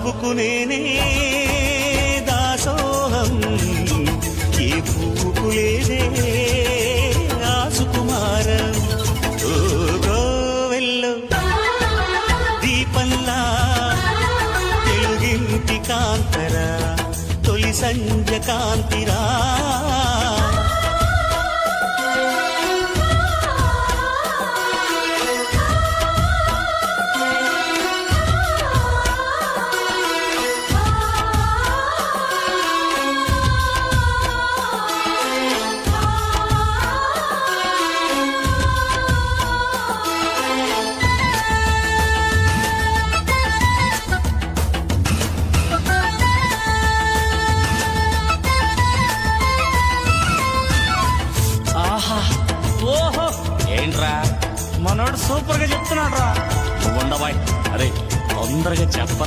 నవ్వుకు దాసోహం. ఏ పువ్వుకు లేదే ఆ సుకుమారం. గోవెల్లో దీపంలా తెలుగింటి కాంతరా తొలి సంజ కాంతిరా. మనోడు సూపర్గా చెప్తున్నాడు రా. నువ్వు ఉండబాయ్. అరే తొందరగా చెప్పరా.